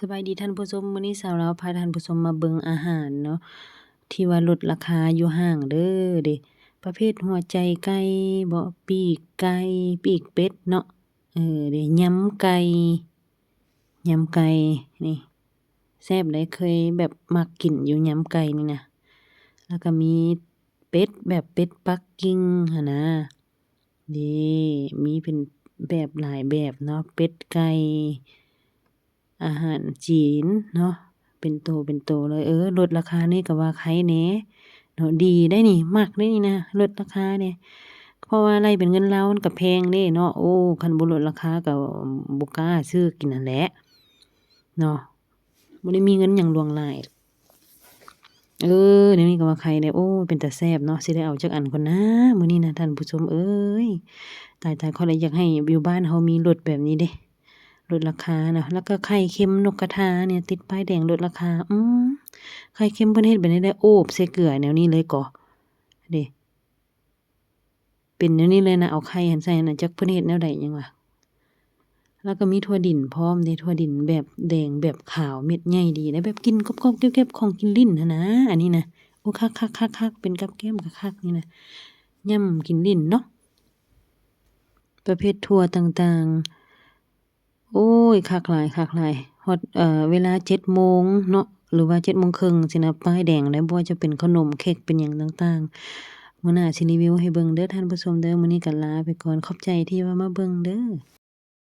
สบายดีท่านผู้ชมมื้อนี้สาวลาพาท่านผู้ชมมาเบิ่งอาหารเนาะที่ว่าลดราคาอยู่ห้างเด้อเด้ประเภทหัวใจไก่บ่ปีกไก่ปีกเป็ดเนาะเออเด้ยำไก่ยำไก่นี่แซ่บได้เคยแบบมักกินอยู่ยำไก่นี่นะแล้วก็มีเป็ดแบบเป็ดปักกิ่งหั้นะนี่มีเป็นแบบหลายแบบเนาะเป็ดไก่ อาหารจีนเนาะเป็นโตเป็นโตเลยเออลดราคานี่ก็ว่าไคแหน่เนาะดีได้นี่มักได้นี่นะลดราคาเนี่ยเพราะว่าอะไรเป็นเงินลาวมันก็แพงเด้เนาะโอ้คันบ่ลดราคาก็บ่กล้าซื้อกินนั่นแหละเนาะบ่ได้มีเงินหยังลวงหลายเออเดี๋ยวนี้ก็ว่าไข่ได้โอ้เป็นแตาแซ่บเนาะสิได้เอาจักอันก่อนนะมื้อนี้นะท่านผู้ชมเอ้ยตายๆข้อยเลยอยากให้อยู่บ้านเฮามีรถแบบนี้เด้ ลดราคานะแล้วก็ไข่เค็มนกกระทาเนี่ย ติดป้ายแดงลดราคา อืมไข่เค็มเพิ่นเฮ็ดแบบนี้ได้โอบใส่เกลือแนวนี้เลยก่อเด้เป็นแนวนี้เลยนะเอาไข่หั่นใส่น่ะจักเพิ่นเฮ็ดแนวใดยังวะแล้วก็มีถั่วดินพร้อมเด้ถั่วดินแบบแดงแบบขาวเม็ดใหญ่ดีนะแบบกินกรอบๆแก้บๆของกินลิ้นหั้นะ อันนี้นะโอ้คักๆๆๆเป็นกับแก้มคักนี่นะย่ำกินลิ้นเนาะประเภทถั่วต่างๆ โอ้ย คักหลายคักหลายฮอด เอ่อ เวลาเจ็ดโมงเนาะ หรือว่าเจ็ดโมงครึ่งสินะ ป้ายแดงได้บ่ว่าจะเป็นขนมเค้กเป็นหยังต่างๆ มื้อหน้าสิรีวิวให้เบิ่งเด้อท่านผู้ชมเด้อ มื้อนี้ก็ลาไปก่อน ขอบใจที่ว่ามาเบิ่งเด้อ